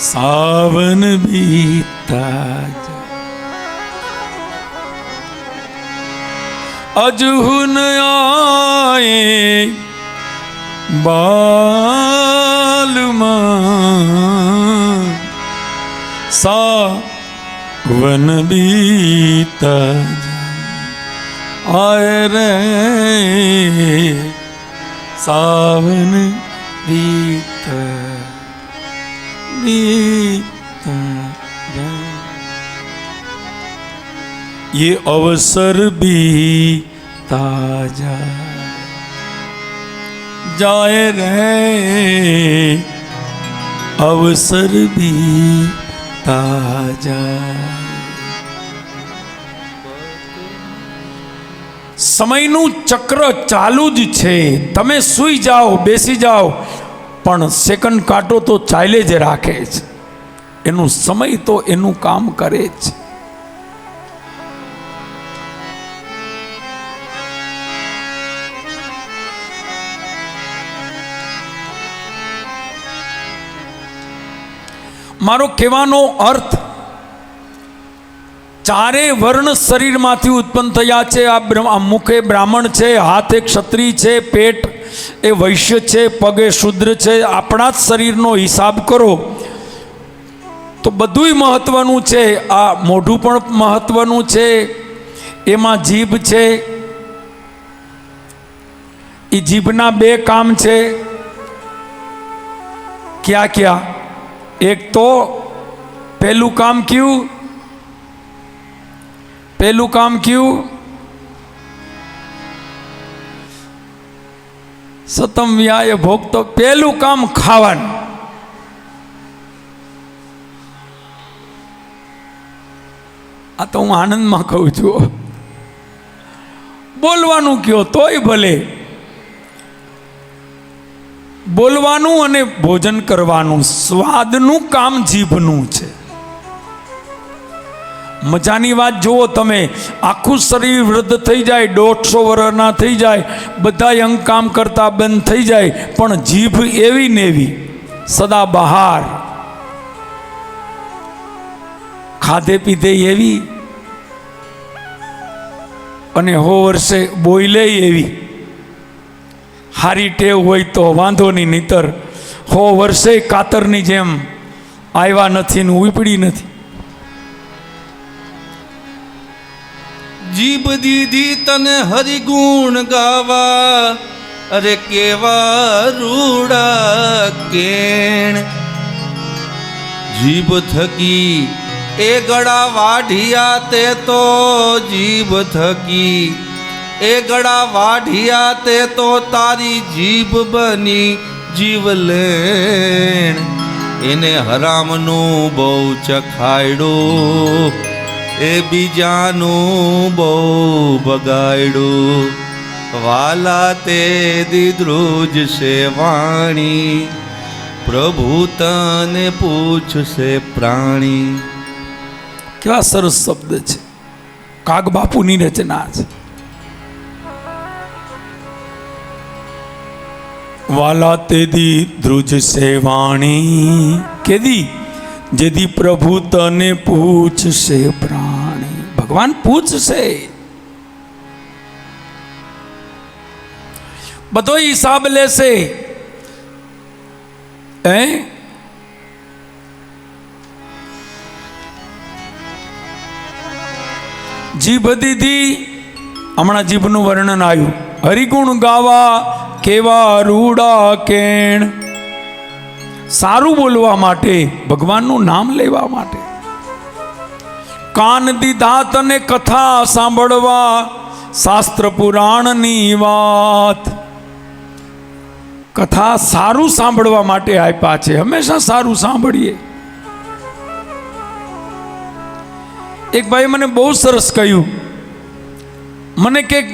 સાવન બીતા અજહુન આએ બાલમાં સાવન બીતા આય રે સાવન બીતા बीता जाए ये अवसर बीता जाए जाए रे अवसर बीता જાય સમયનું ચક્ર ચાલુ જ છે તમે સૂઈ જાઓ બેસી જાઓ પણ સેકન્ડ કાંટો તો ચાલે જ રાખે છે એનું સમય તો એનું કામ કરે છે મારો કહેવાનો અર્થ ચારે વર્ણ શરીરમાંથી ઉત્પન્ન થયા છે. આ મુખે બ્રાહ્મણ છે, હાથે ક્ષત્રિય છે, પેટ એ વૈશ્ય છે, પગે શુદ્ર છે. આપણા જ શરીરનો હિસાબ કરો. તો બધુંય મહત્વનું છે. આ મોઢું પણ મહત્વનું છે. એમાં જીભ છે. એ જીભના બે કામ છે. ક્યાં ક્યાં? એક તો પહેલું કામ કયું? પહેલું કામ કયું? સતમ વ્યાય ભોગ તો પહેલું કામ ખાવાનું. આ તો હું આનંદમાં કહું છું. બોલવાનું કયો તોય ભલે. બોલવાનું અને ભોજન કરવાનું સ્વાદનું કામ જીભનું છે. મજાની વાત જુઓ તમે. આખું શરીર વૃદ્ધ થઈ જાય, દોઢસો વર્ષના થઈ જાય, બધા અંગ કામ કરતા બંધ થઈ જાય, પણ જીભ એવી ને એવી, સદા બહાર. ખાધે પીધે એવી, અને હો વર્ષે બોઈલે એવી. હારી ટેવ હોય તો વાંધો નહીં, નહીતર. હો વર્ષે કાતરની જેમ આવ્યા નથી ને ઉપડી નથી. જીભ દીધી તને હરિગુણ ગાવા. અરે કેવા રૂડા કેણ. જીભ થકી એ ગળા વાઢિયા તે તો જીભ થકી. એ ગળા વાઢિયા તે તો તારી જીભ બની જીવલેણ એને હરામનું બહુ ચખાયડું. એ બીજાનું બહુ બગાડ્યું વાલા તે દીધ્રુજ છે વાણી. પ્રભુ તને પૂછશે પ્રાણી. કેવા સરસ શબ્દ છે. કાગ બાપુની રચના છે. વાલા તેદી ધ્રુજ સેવાણી કેદી? જેદી પ્રભુ તને પૂછશે પ્રાણી. ભગવાન પૂછશે. બધો હિસાબ લેશે. હે? જીભ દીધી, હમણાં જીભનું વર્ણન આવ્યું. હરિગુણ ગાવા કેવા રૂડા કેણ. સારું બોલવા માટે, ભગવાનનું નામ લેવા માટે. કાન દીધા તને કથા સાંભળવા, શાસ્ત્ર પુરાણની વાત. કથા સારું સાંભળવા માટે આપ્યા છે, હંમેશા સારું સાંભળીએ. એક ભાઈ મને બહુ સરસ કહ્યું. મને કે,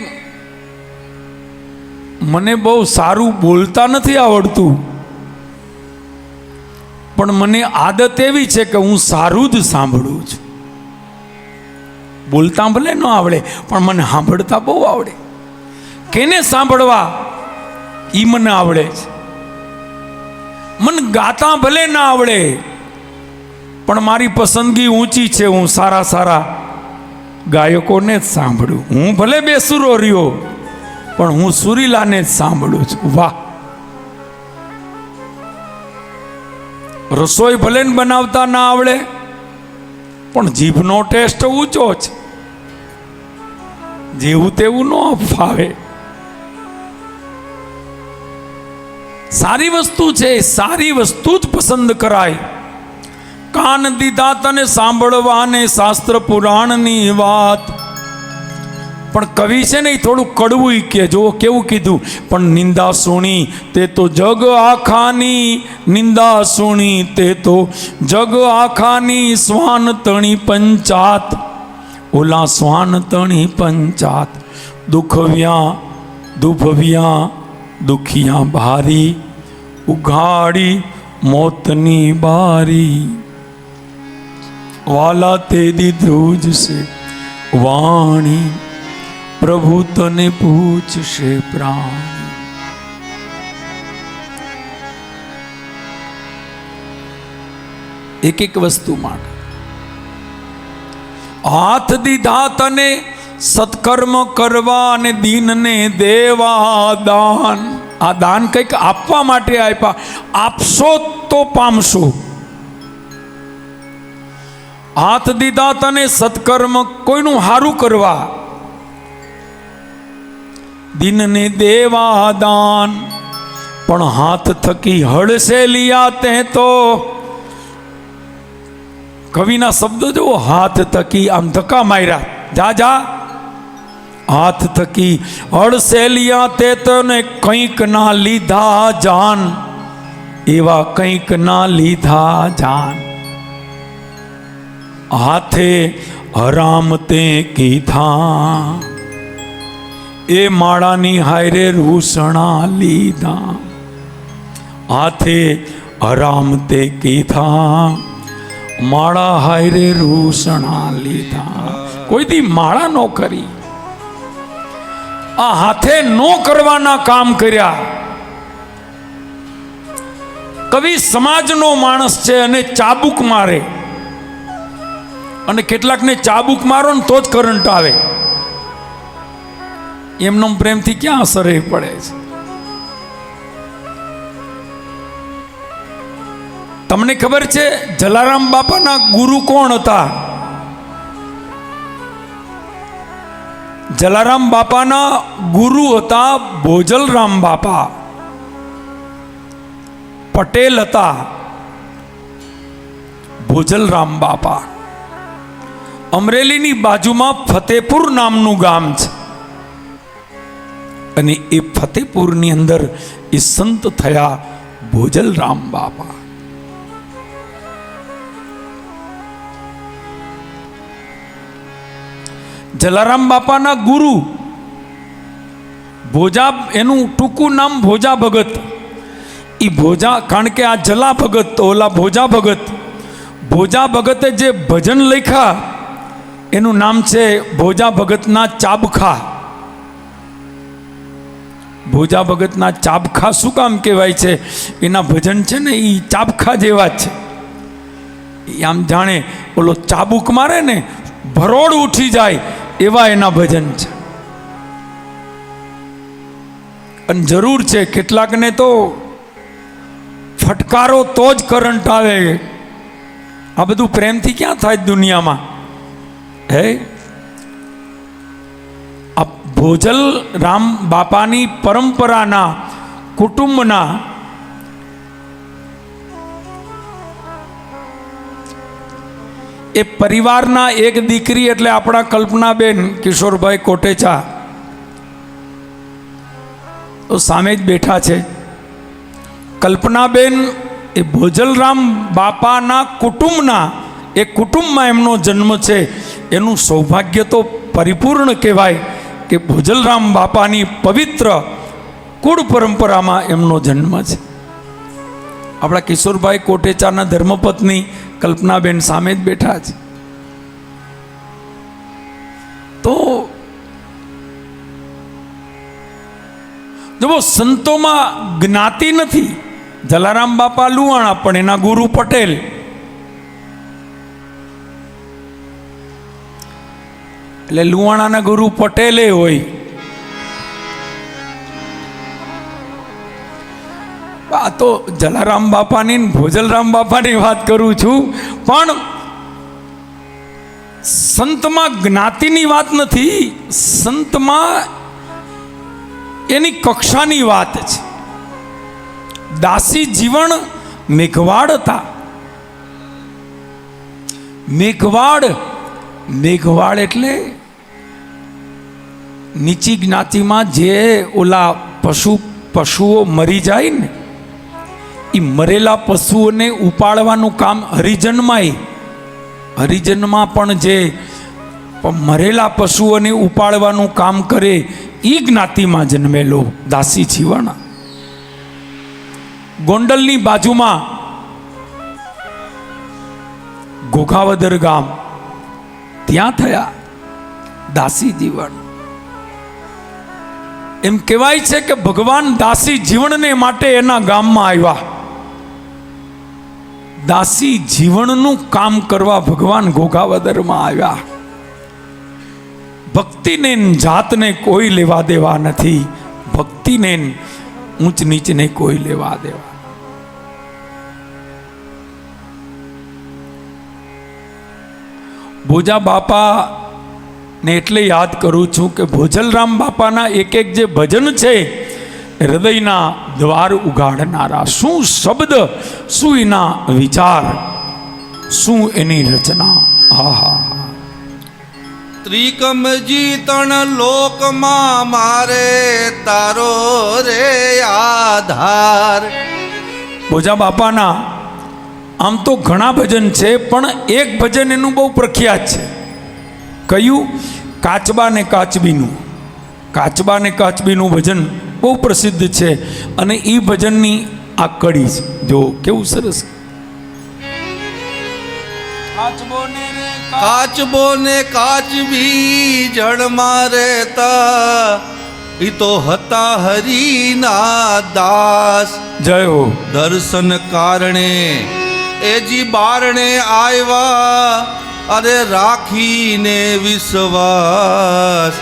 મને બહુ સારું બોલતા નથી આવડતું. પણ મને આદત એવી છે કે હું સારું જ સાંભળું છું. બોલતા ભલે ન આવડે, પણ મને સાંભળતા બહુ આવડે. કેને સાંભળવા? એ મને આવડે છે. મને ગાતા ભલે ના આવડે, પણ મારી પસંદગી ઊંચી છે, હું સારા સારા ગાયકોને જ સાંભળું. હું ભલે બેસુરો રહ્યો, પણ હું સુરીલાને જ સાંભળું છું. વાહ! રસોઈ ભલે બનાવતા ના આવડે, પણ જીભનો ટેસ્ટ ઊંચો છે. જેવું તેવું ન ફાવે. સારી વસ્તુ છે, સારી વસ્તુ જ પસંદ કરાય. કાન દીધા તને સાંભળવાને શાસ્ત્ર પુરાણની વાત. પણ કવિ છે ને એ થોડું કડવું કે જો કેવું કીધું. પણ નિંદા સુણી તે તો જગ આખાની નિંદા સુણી તે તો જગ આખાની સ્વાન તણી પંચાત. ઓલા સ્વાન તણી પંચાત. દુખવ્યા, દુભવ્યા, દુખિયા ભારી ઉઘાડી મોતની બારી. વાલા તે દીધું જ છે, વાણી પ્રભુ તને પૂછશે પ્રાણ. એક એક વસ્તુ માટે હાથ દીધા તને, સત્કર્મ કરવા અને દીનને દેવા દાન. આ દાન કંઈક આપવા માટે આપ્યા. આપશો તો પામશો. હાથ દીધા તને, સત્કર્મ કોઈનું હારું કરવા. દિનને દેવા દાન. પણ હાથ થકી હળસે લિયા તે તો. કવિના શબ્દો જો હાથ થકી આમ ધક્કા માર્યા. જા જા. હાથ થકી હળસેલિયા તે તને કંઈક ના લીધા જાન. એવા કંઈક ના લીધા જાન. હાથે હરામ તે કીધા. એ માળાની હાયરે રૂસણા લીધા. હાથે હરામ તે કીધા. માળા હાયરે રૂસણા લીધા. કોઈ દી માળા નો કરી? આ હાથે નો કરવાના કામ કર્યા. કવિ સમાજનો માણસ છે અને ચાબુક મારે. અને કેટલાકને ચાબુક મારો ને તો જ કરંટ આવે. એમનો પ્રેમથી ક્યાં અસર એ પડે છે? તમને ખબર છે જલારામ બાપાના ગુરુ કોણ હતા? જલારામ બાપાના ગુરુ હતા ભોજલરામ બાપા. પટેલ હતા ભોજલરામ બાપા. અમરેલીની બાજુમાં ફતેપુર નામનું ગામ છે. અને એ ફતેપુરની અંદર એ સંત થયા ભોજલરામ બાપા. જલારામ બાપાના ગુરુ, ભોજા, એનું ટૂંકું નામ ભોજા ભગત. એ ભોજા, કારણ કે આ જલા ભગત તો ઓલા ભોજા ભગત. ભોજા ભગતે જે ભજન લખ્યા, એનું નામ છે ભોજા ભગતના ચાબખા. ભોજા ભગતના ચાબખા શું કામ કહેવાય છે? એના ભજન છે ને એ ચાબખા જેવા જ છે. આમ જાણે ઓલો ચાબુક મારે ને, ભરોડ ઉઠી જાય એવા એના ભજન છે. અને જરૂર છે, કેટલાકને તો ફટકારો તો જ કરંટ આવે. આ બધું પ્રેમથી ક્યાં થાય દુનિયામાં? હે? ભોજલ રામ બાપાની પરંપરાના કુટુંબના એ પરિવારના એક દીકરી એટલે આપણા કલ્પનાબેન કિશોરભાઈ કોટેચા. તો સામે જ બેઠા છે. કલ્પનાબેન એ ભોજલરામ બાપાના કુટુંબના, એ કુટુંબમાં એમનો જન્મ છે. એનું સૌભાગ્ય તો પરિપૂર્ણ કહેવાય. કે ભોજલરામ બાપાની પવિત્ર કુળ પરંપરામાં એમનો જન્મ છે. આપણા કિશોરભાઈ કોટેચાના ધર્મપત્ની કલ્પનાબેન સામે જ બેઠા છે. તો જુઓ, સંતોમાં જ્ઞાતિ નથી. જલારામ બાપા લુવાણા પણ એના ગુરુ પટેલ એટલે લુવાણાના ગુરુ પટેલે હોય. આ તો જલારામ બાપાની ભોજલરામ બાપાની વાત કરું છું, પણ સંતમાં જ્ઞાતિની વાત નથી, સંતમાં એની કક્ષાની વાત છે. દાસી જીવન મેઘવાડ હતા. મેઘવાડ મેઘવાડ એટલે નીચી જ્ઞાતિમાં જે ઓલા પશુ પશુઓ મરી જાય ને એ મરેલા પશુઓને ઉપાડવાનું કામ હરિજનમાંય. હરિજનમાં પણ જે મરેલા પશુઓને ઉપાડવાનું કામ કરે એ જ્ઞાતિમાં જન્મેલો દાસી જીવણ. ગોંડલની બાજુમાં ઘોઘાવદર ગામ ત્યાં થયા દાસી જીવન. એમ કહેવાય છે કે ભગવાન દાસી જીવનને માટે એના ગામમાં આવ્યા. દાસી જીવનનું કામ કરવા ભગવાન ઘોઘાવદરમાં આવ્યા. ભક્તિને ન જાતને કોઈ લેવા દેવા નથી. ભક્તિને ન ઊંચ નીચને કોઈ લેવા દેવા ભોજા બાપાને એટલે યાદ કરું છું કે ભોજલરામ બાપાના એક એક જે ભજન છે હૃદયના દ્વાર ઉગાડનારા શું શબ્દ શું એના વિચાર શું એની રચના? આહા. ત્રિકમજી તણ લોકમાં મારે તારો રે આધાર. ભોજા બાપાના આમ તો ઘણા ભજન છે પણ એક ભજન એનું બહુ પ્રખ્યાત છે. કયું? કાચબા ને કાચબીનું. કાચબા ને કાચબીનું ભજન બહુ પ્રસિદ્ધ છે અને એ ભજનની આ કડી છે. જો કેવું સરસ. કાચબો ને કાચબી જળમાં રહેતા ઈ તો હતા હરિના દાસ. જય હો. દર્શન કારણે એજી બારણે આવ્યા અરે રાખીને વિશ્વાસ.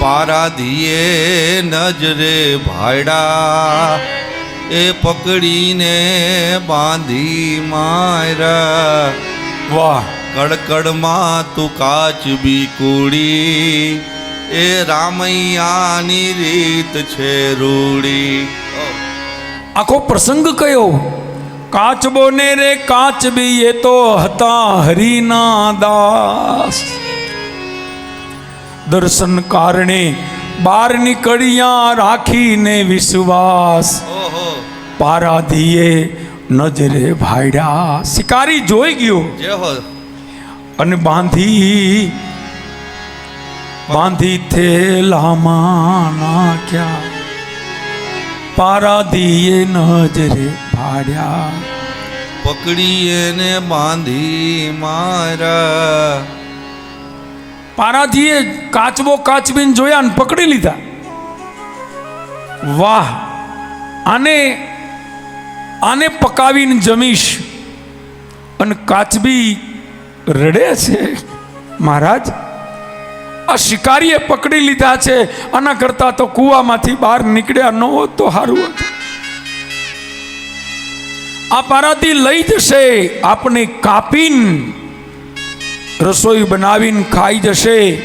પારાધીએ નજરે ભાડા એ પકડીને બાંધી માયરા. વાહ, કડકડમાં તું કાચબી કુડી, એ રામૈયાની રીત છે રૂડી. આખો પ્રસંગ કયો? કાચબો બોને રે કાચબી એ તો હતા હરિના દાસ દર્શન કારણે બાર નીકળ્યા રાખીને વિશ્વાસ. પારાધીએ નજરે ભાડ્યા. શિકારી જોઈ ગયો. અને બાંધી બાંધી થેલામાં નાખ્યા. પારાધીએ નજરે ભાડ્યા પકડી એને બાંધી મારા. પારાધીએ કાચબો કાચબીન જોયા ને પકડી લીધા. વાહ આને આને પકાવીને જમીશ. અને કાચબી રડે છે. મહારાજ આ શિકારીએ પકડી લીધા છે. આના કરતા તો કૂવામાંથી બહાર નીકળ્યા ન હોત તો સારું હતું. પારાથી લઈ જશે, આપને કાપીને, રસોઈ બનાવીને ખાઈ જશે.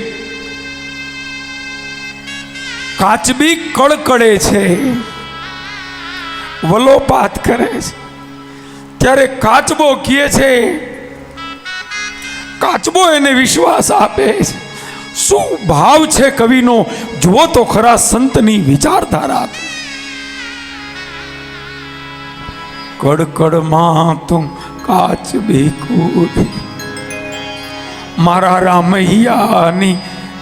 કાચબી કડકડે છે, વલોપાત કરે છે. ત્યારે કાચબો કહે છે, કાચબો એને વિશ્વાસ આપે છે. શું ભાવ છે કવિનો? જુઓ તો ખરા સંતની વિચારધારા. કડકડમાં તું કાચ કુડી મારા રામૈયાની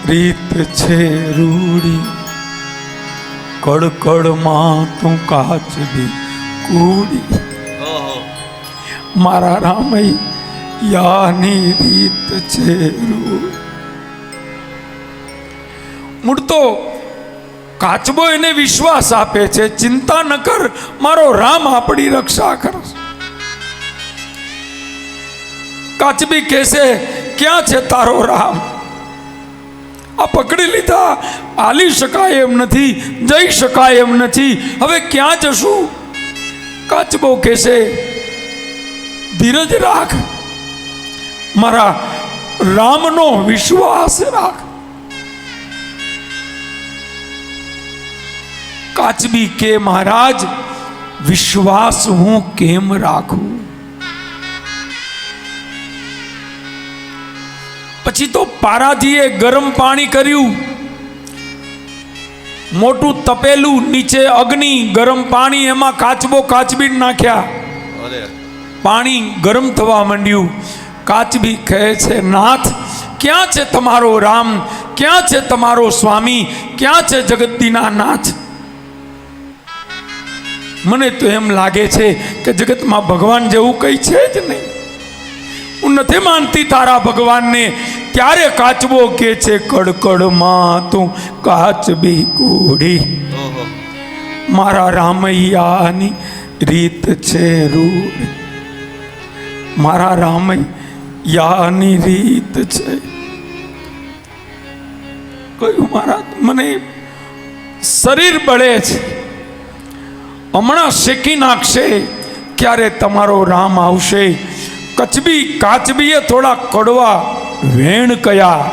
રીત છે રૂડી. કડકડમાં તું કાચબી કુડી ઓહો મારા રામૈયાની રીત છે રૂડી. મૂળ તો કાચબો એને વિશ્વાસ આપે છે. ચિંતા ન કર, મારો રામ આપણી રક્ષા કરશે કાચબી કહેશે, ક્યાં છે તારો રામ? આ પકડી લીધા. આલી શકાય એમ નથી, જઈ શકાય એમ નથી. હવે ક્યાં જશું? કાચબો કહેશે, ધીરજ રાખ. મારા રામનો વિશ્વાસ રાખ. કાચબી કે મહારાજ વિશ્વાસ હું કેમ રાખું? પછી તો પારાજીએ ગરમ પાણી કર્યું મોટું તપેલું નીચે અગ્નિ ગરમ પાણી એમાં કાચબો કાચબી નાખ્યા. પાણી ગરમ થવા માંડ્યું. કાચબી કહે છે નાથ ક્યાં છે તમારો રામ? ક્યાં છે તમારો સ્વામી? ક્યાં છે જગતદીના નાથ? મને તો એમ લાગે છે કે જગતમાં ભગવાન જેવું કંઈ છે જ નહીં. હું નથી માનતી તારા ભગવાનને ત્યારે કાચબો કે છે કડકડમાં તું કાચબી કુડી. મારા રામૈયાની રીત છે રૂડ મારા રામૈયાની રીત છે. કયું મારા મને શરીર બળે છે. હમણાં શેકી નાખશે, ક્યારે તમારો રામ આવશે? કચબી કાચબીએ થોડા કડવા વેણ કયા?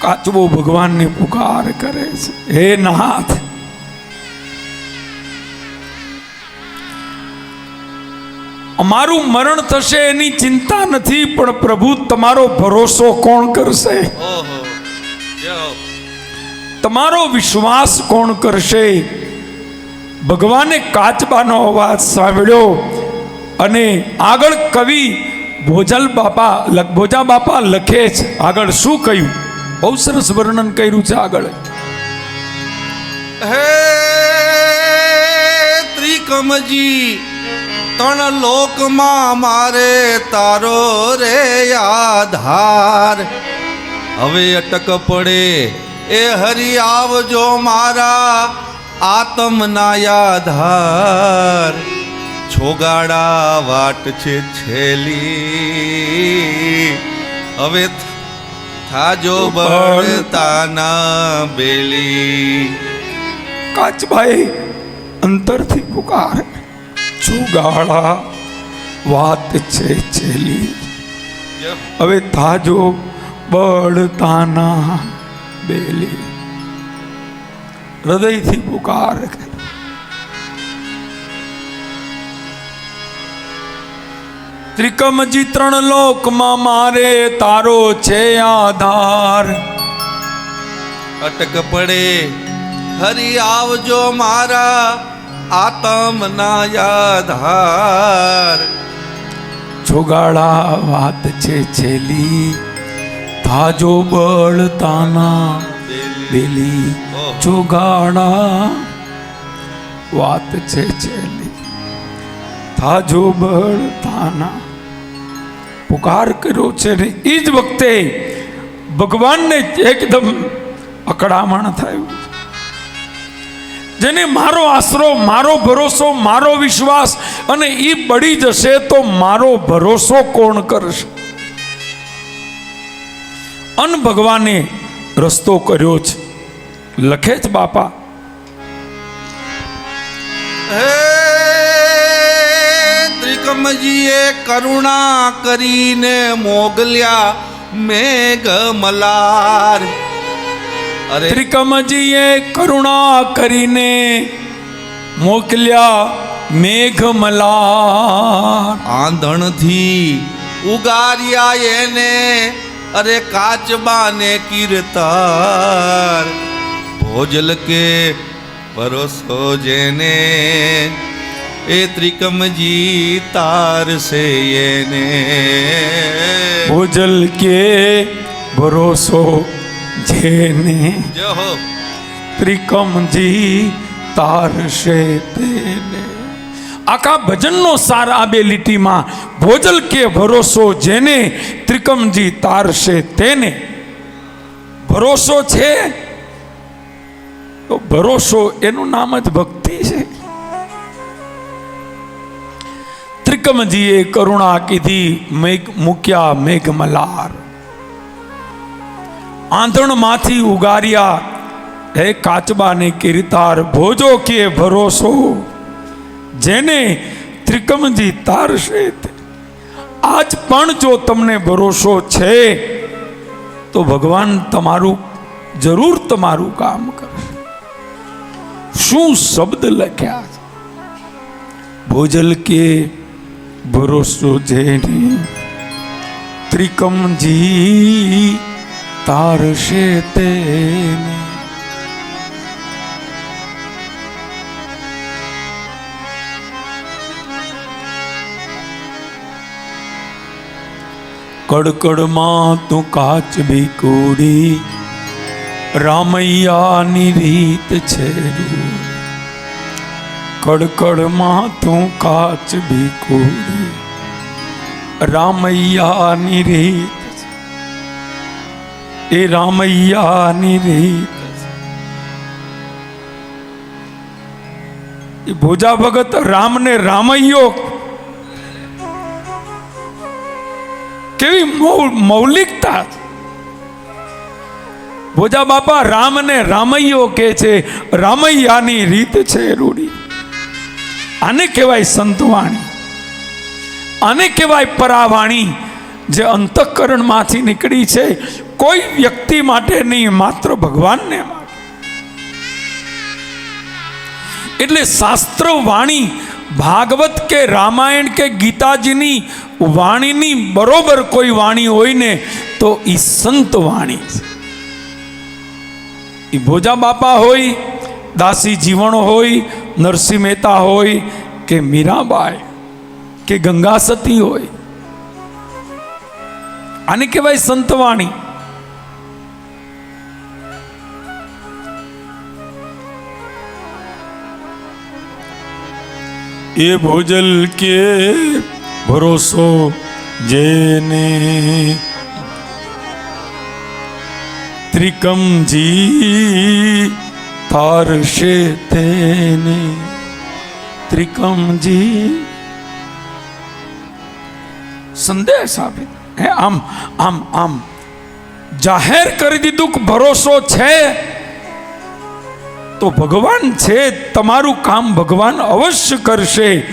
કાચબો ભગવાનને પુકાર કરે છે. હે નાથ. અમારું મરણ થશે એની ચિંતા નથી, પણ પ્રભુ તમારો ભરોસો કોણ કરશે? ઓહો. તમારો વિશ્વાસ કોણ કરશે? ભગવાને કાચબાનો અવાજ સાંભળ્યો અને આગળ કવિ ભોજલ બાપા ભોજા બાપા લખે છે. આગળ શું કહ્યું? બહુ સરસ વર્ણન કર્યું છે આગળ. હે ત્રિકમજી, તણ લોકમાં મારે તારો રે આધાર હવે અટક પડે એ હરિ આવજો મારા આત્મના આધાર છોગાડા વાટ છે છેલી. હવે થાજો બળતાના બેલી. કાચભાઈ અંતરથી પુકાર. ચુગાળા વાત છે છેલી. હવે થાજો બળતાના બેલી. હૃદયથી પુકાર કરે. ત્રિકમજી ત્રણ લોકમાં મારે તારો છે આધાર. અટક પડે. હરી આવજો મારા આતમના આધાર. જોગાડા વાત છે છેલી. તાજો બળતાના ઓહ. જોગાડા વાત છે છેલી થાજો બળતાના. પુકાર કર્યો છે ને એ જ વખતે ભગવાનને એકદમ અકડામણ થયું. જેને મારો આશરો, મારો ભરોસો, મારો વિશ્વાસ અને એ બળી જશે તો મારો ભરોસો કોણ કરશે? અન ભગવાને રસ્તો કર્યો છે લખે જ બાપા. ત્રિકમજીએ કરુણા કરીને મોગલ્યા મેઘ મલાર અરે ત્રિકમજીએ કરુણા કરીને મોકલ્યા મેઘમલા આંધણથી ઉગાર્યા એને અરે કાચબાને કીર્તાર ભોજલ કે પરોસો જેને એ ત્રિકમજી તારસે એને. ભોજલ કે ભરોસો જેને જય હો. ત્રિકમજી તારશે તેને. આખા ભજનનો સાર આ બે લીટીમાં. ભોજલ કે ભરોસો જેને, ત્રિકમજી તારશે તેને. ભરોસો છે? તો ભરોસો એનું નામ જ ભક્તિ છે. ત્રિકમજીએ કરુણા કીધી, મેઘ મૂક્યા મેઘમલાર. આંધણમાંથી ઉગાર્યા, હે કાચબાને કિરતાર, ભોજો કે ભરોસો? જેને ત્રિકમજી તારશે આજ પણ જો તમને ભરોસો છે, તો ભગવાન તમારું જરૂર તમારું કામ કરશે શું શબ્દ લખ્યા છે? ભોજલ કે ભરોસો જેને ત્રિકમજી તારશે તેને કડકડમાં તું કાચ બી કોડી. રામૈયાની રીત છે કડકડમાં તું કાચ બી કોડી. રામૈયાની રીત એ રામૈયાની રીત ભોજા ભગત રામને રામૈયો કેવી મૌલિકતા. ભોજા બાપા, રામને રામૈયો કે છે, રામૈયાની રીત છે રૂડી. આને કહેવાય સંતવાણી. આને કહેવાય પરાવાણી, જે અંતઃકરણમાંથી નીકળી છે. કોઈ વ્યક્તિ માટે નહીં, માત્ર ભગવાનને એટલે શાસ્ત્ર વાણી ભાગવત કે રામાયણ કે ગીતાજીની વાણીની બરોબર કોઈ વાણી હોય ને તો એ સંત વાણી એ ભોજા બાપા હોય, દાસી જીવણ હોય, નરસિંહ મહેતા હોય કે મીરાબાઈ કે ગંગા સતી હોય. આને કહેવાય સંતવાણી એ ભોજલ કે ભરોસો જેને ત્રિકમજી તારશે તેને ત્રિકમજી સંદેશ આપી હે આમ આમ આમ જાહેર કરી દીધું કે ભરોસો છે તો ભગવાન છે, તમારું કામ ભગવાન અવશ્ય કરશે.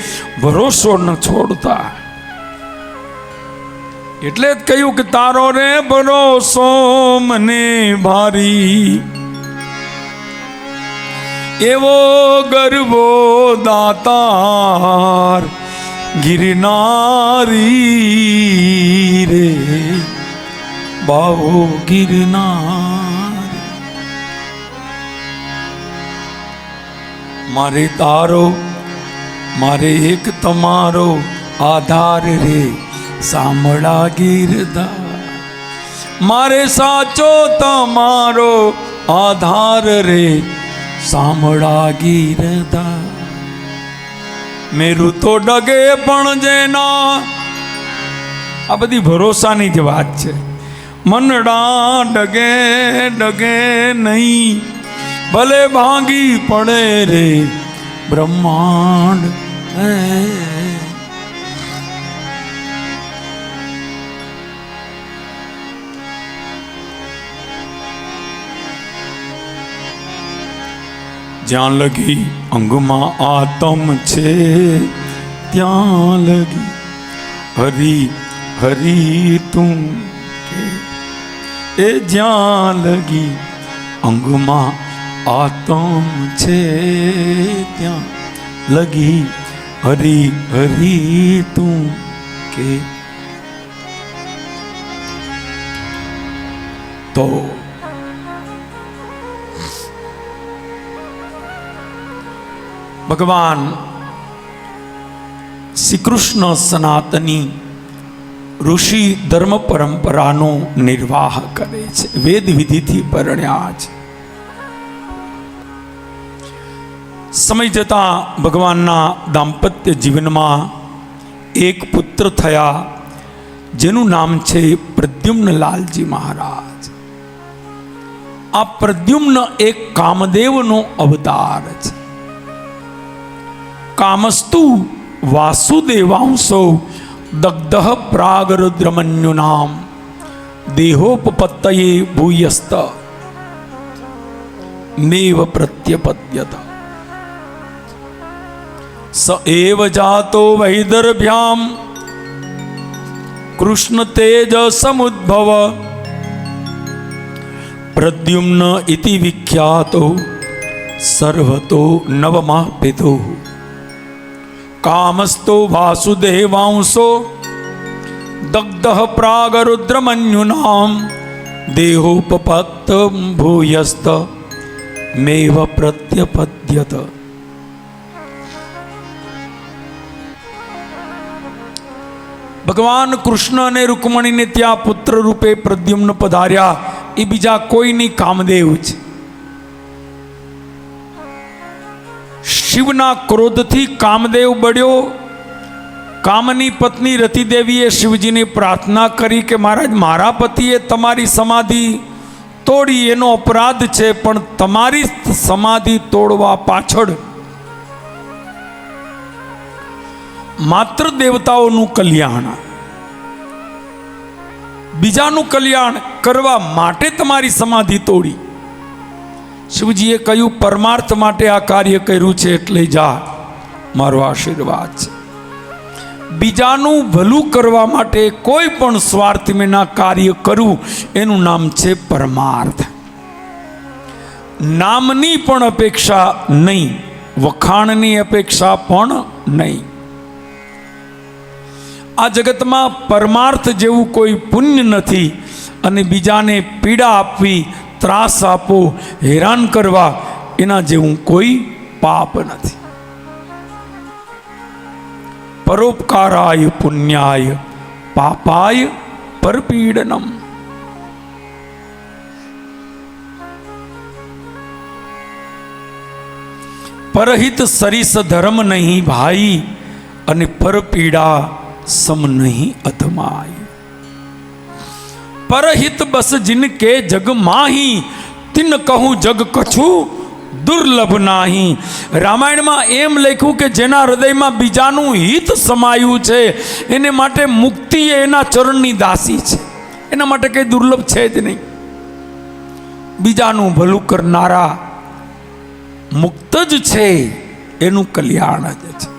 ભરોસો ન છોડતા. એટલે જ કહ્યું કે તારો રે ભરોસો મને ભારી. એવો ગરબો દાતાર ગિરનારી રે. બાહુ ગિરનાર. મારે તારો, મારે એક તમારો આધાર રે. સાંભળા ગીરધા. મારે સાચો તમારો આધાર રે. સાંભળા ગીરધા. મેરું તો ડગે પણ જેના. આ બધી ભરોસાની જ વાત છે. મનડા ડગે ડગે નહીં. ભલે ભાંગી પડે રે બ્રહ્માંડ. જ્યાં લગી અંગમાં આતમ છે, ત્યાં લગી હરી હરી તું એ જ્યાં લગી અંગમાં આતમ છે ત્યાં લગી હરી હરી તું કે. તો ભગવાન શ્રી કૃષ્ણ સનાતની ઋષિ ધર્મ પરંપરાનો નિર્વાહ કરે છે. વેદ વિધિથી પરણ્યા છે. સમય જતા ભગવાનના દાંપત્ય જીવનમાં એક પુત્ર થયા, જેનું નામ છે પ્રદ્યુમ્ન લાલજી મહારાજ. આ પ્રદ્યુમ્ન એક કામદેવનો અવતાર છે. કામસ્તુ વાસુદેવાંશો દગ્ધ પ્રાગરુદ્રમન્યુ નામ દેહોપપત્તયે ભૂયસ્ત. મેવ પ્રત્યપદ્યત. સ એવ જાતો વૈદર્ભ્યામ કૃષ્ણ તેજ સમુદ્ભવ પ્રદ્યુમ્ન ઇતિ વિખ્યાતો સર્વતો નવમા પિતુ કામસ્તો વાસુદેવાંશો દગ્ધ પ્રાગરુદ્રમન્યુનામ દેહોપપત્ત ભૂયસ્ત મેવ પ્રત્યપદ્યત ભગવાન કૃષ્ણ અને રૂકમણીને ત્યાં પુત્ર રૂપે પ્રદ્યુમ્ન પધાર્યા. એ બીજા કોઈની કામદેવ છે શિવના ક્રોધથી કામદેવ બળ્યો. કામની પત્ની રતિદેવીએ શિવજીને પ્રાર્થના કરી કે, મહારાજ, મારા પતિએ તમારી સમાધિ તોડી. એનો અપરાધ છે, પણ તમારી સમાધિ તોડવા પાછળ માત્ર દેવતાઓનું કલ્યાણ. બીજાનું કલ્યાણ કરવા માટે તમારી સમાધિ તોડી. શિવજીએ કહ્યું, પરમાર્થ માટે આ કાર્ય કર્યું છે એટલે જા, મારો આશીર્વાદ છે. બીજાનું ભલું કરવા માટે કોઈ પણ સ્વાર્થ વિના કાર્ય કરવું, એનું નામ છે પરમાર્થ. નામની પણ અપેક્ષા નહીં, વખાણની અપેક્ષા પણ નહીં. આ જગતમાં પરમાર્થ જેવું કોઈ પુણ્ય નથી અને બીજાને પીડા આપવી, ત્રાસ આપવો, હેરાન કરવા એના જેવું કોઈ પાપ નથી. પરોપકારાય પુણ્યાય, પાપાય પરપીડનમ. પરહિત સરીસ ધર્મ નહીં ભાઈ અને પરપીડા સમ નહીં અધમાય. પરહિત બસ જિનકે જગ માહી, તિન કહું જગ કછું દુર્લભ નાહી. રામાયણમાં એમ લખ્યું કે જેના હૃદયમાં બીજાનું હિત સમાયું છે, એને માટે મુક્તિ એના ચરણની દાસી છે. એના માટે કંઈ દુર્લભ છે જ નહીં. બીજાનું ભલું કરનારા મુક્ત જ છે, એનું કલ્યાણ જ છે.